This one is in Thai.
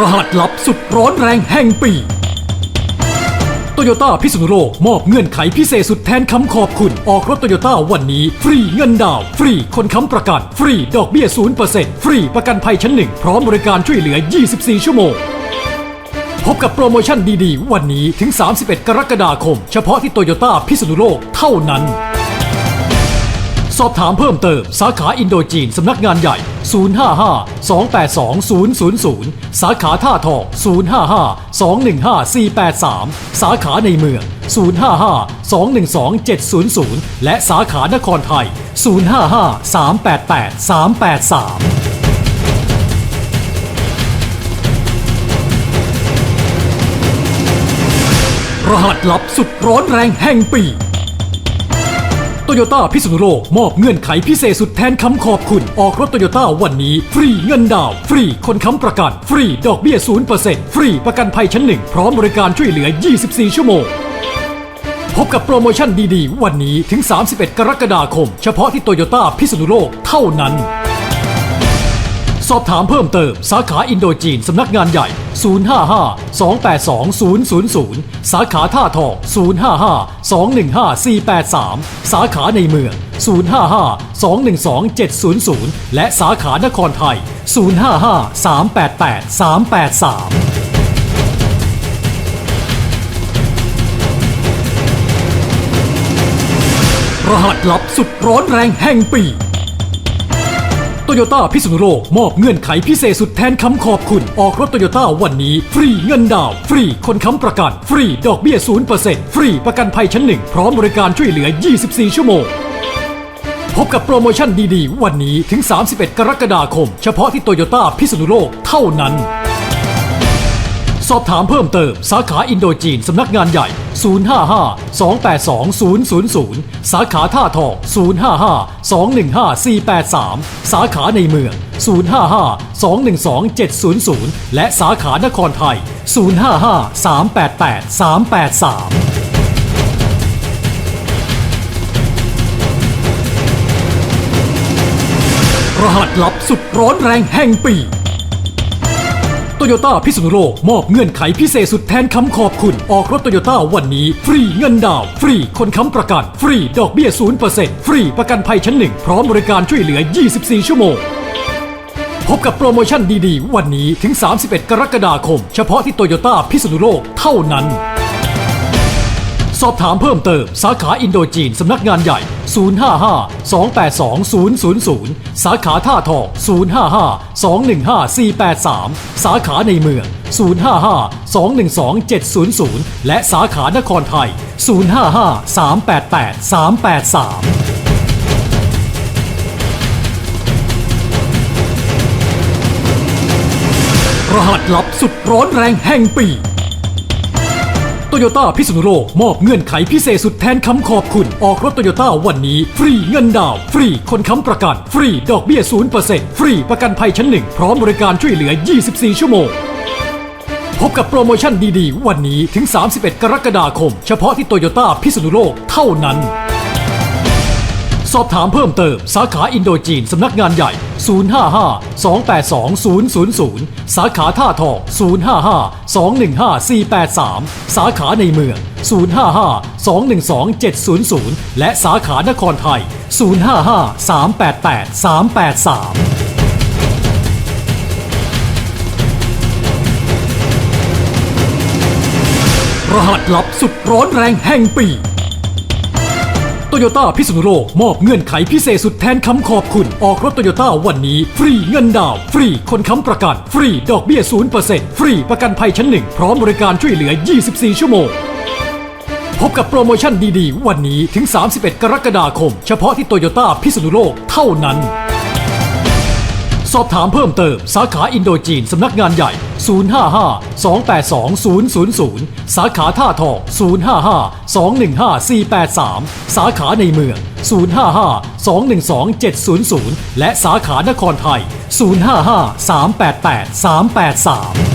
รหัสลับสุดร้อนแรงแห่งปี โตโยต้าพิษณุโลก มอบเงื่อนไขพิเศษสุดแทนคำขอบคุณ ออกรถโตโยต้าวันนี้ ฟรีเงินดาว ฟรีคนค้ำประกัน ฟรีดอกเบี้ย 0%ฟรีประกันภัยชั้นหนึ่ง พร้อมบริการช่วยเหลือ 24 ชั่วโมง พบกับโปรโมชั่นดีๆ วันนี้ถึง 31 กรกฎาคม เฉพาะที่โตโยต้าพิษณุโลกเท่านั้น สอบถามเพิ่มเติม สาขาอินโดจีน สำนักงานใหญ่ 055 282 000 สาขาท่าทอง 055 215 483 สาขาในเมือง 055 212 700 และสาขานครไทย 055 388 383รหัสลับสุดร้อนแรงแห่งปี โตโยต้าพิษณุโลก มอบเงื่อนไขพิเศษสุดแทนคำขอบคุณ ออกรถโตโยต้าวันนี้ ฟรีเงินดาว ฟรีคนค้ำประกัน ฟรีดอกเบี้ย 0%ฟรีประกันภัยชั้นหนึ่งพร้อมบริการช่วยเหลือ 24 ชั่วโมง พบกับโปรโมชั่นดีๆ วันนี้ถึง 31 กรกฎาคม เฉพาะที่โตโยต้าพิษณุโลกเท่านั้น สอบถามเพิ่มเติม สาขาอินโดจีน สำนักงานใหญ่ 055 282 000 สาขาท่าทอง 055 215 483 สาขาในเมือง 055 212 700 และสาขานครไทย 055 388 383รหัสลับสุดร้อนแรงแห่งปี โตโยต้าพิษณุโลก มอบเงื่อนไขพิเศษสุดแทนคำขอบคุณ ออกรถโตโยต้าวันนี้ ฟรีเงินดาว ฟรีคนค้ำประกัน ฟรีดอกเบี้ย 0%ฟรีประกันภัยชั้นหนึ่งพร้อมบริการช่วยเหลือ 24 ชั่วโมง พบกับโปรโมชั่นดีๆ วันนี้ถึง 31 กรกฎาคม เฉพาะที่โตโยต้าพิษณุโลกเท่านั้น สอบถามเพิ่มเติม สาขาอินโดจีน สำนักงานใหญ่ 055 282 000 สาขาท่าทอง 055 215 483 สาขาในเมือง 055 212 700 และสาขานครไทย 055 388 383รหัสลับสุดร้อนแรงแห่งปี โตโยต้าพิษณุโลก มอบเงื่อนไขพิเศษสุดแทนคำขอบคุณ ออกรถโตโยต้าวันนี้ ฟรีเงินดาว ฟรีคนค้ำประกัน ฟรีดอกเบี้ย 0%ฟรีประกันภัยชั้นหนึ่งพร้อมบริการช่วยเหลือ 24 ชั่วโมง พบกับโปรโมชั่นดีๆ วันนี้ถึง 31 กรกฎาคม เฉพาะที่โตโยต้าพิษณุโลกเท่านั้น อบถามเพิ่มเติม สาขาอินโดจีน สำนักงานใหญ่ 055 282 000 สาขาท่าทอง 055 215 483 สาขาในเมือง 055 212 700 และสาขานครไทย 055 388 383รหัสลับสุดร้อนแรงแห่งปี โตโยต้าพิษณุโลกมอบเงื่อนไขพิเศษสุดแทนคำขอบคุณ ออกรถโตโยต้าวันนี้ ฟรีเงินดาว ฟรีคนค้ำประกัน ฟรีดอกเบี้ย0%ฟรีประกันภัยชั้นหนึ่งพร้อมบริการช่วยเหลือ 24 ชั่วโมง พบกับโปรโมชั่นดีๆ วันนี้ถึง 31 กรกฎาคม เฉพาะที่โตโยต้าพิษณุโลกเท่านั้น สอบถามเพิ่มเติม สาขาอินโดจีน สำนักงานใหญ่ 055 282 000 สาขาท่าทอง 055 215 483 สาขาในเมือง 055 212 700 และสาขานครไทย 055 388 383รหัสลับสุดร้อนแรงแห่งปี โตโยต้าพิษณุโลก มอบเงื่อนไขพิเศษสุดแทนคำขอบคุณ ออกรถโตโยต้าวันนี้ ฟรีเงินดาว ฟรีคนค้ำประกัน ฟรีดอกเบี้ย 0%ฟรีประกันภัยชั้นหนึ่ง พร้อมบริการช่วยเหลือ 24 ชั่วโมง พบกับโปรโมชั่นดีๆ วันนี้ถึง 31 กรกฎาคม เฉพาะที่โตโยต้าพิษณุโลกเท่านั้น สอบถามเพิ่มเติม สาขาอินโดจีน สำนักงานใหญ่ 055 282 000 สาขาท่าทอง 055 215 483 สาขาในเมือง 055 212 700 และสาขานครไทย 055 388 383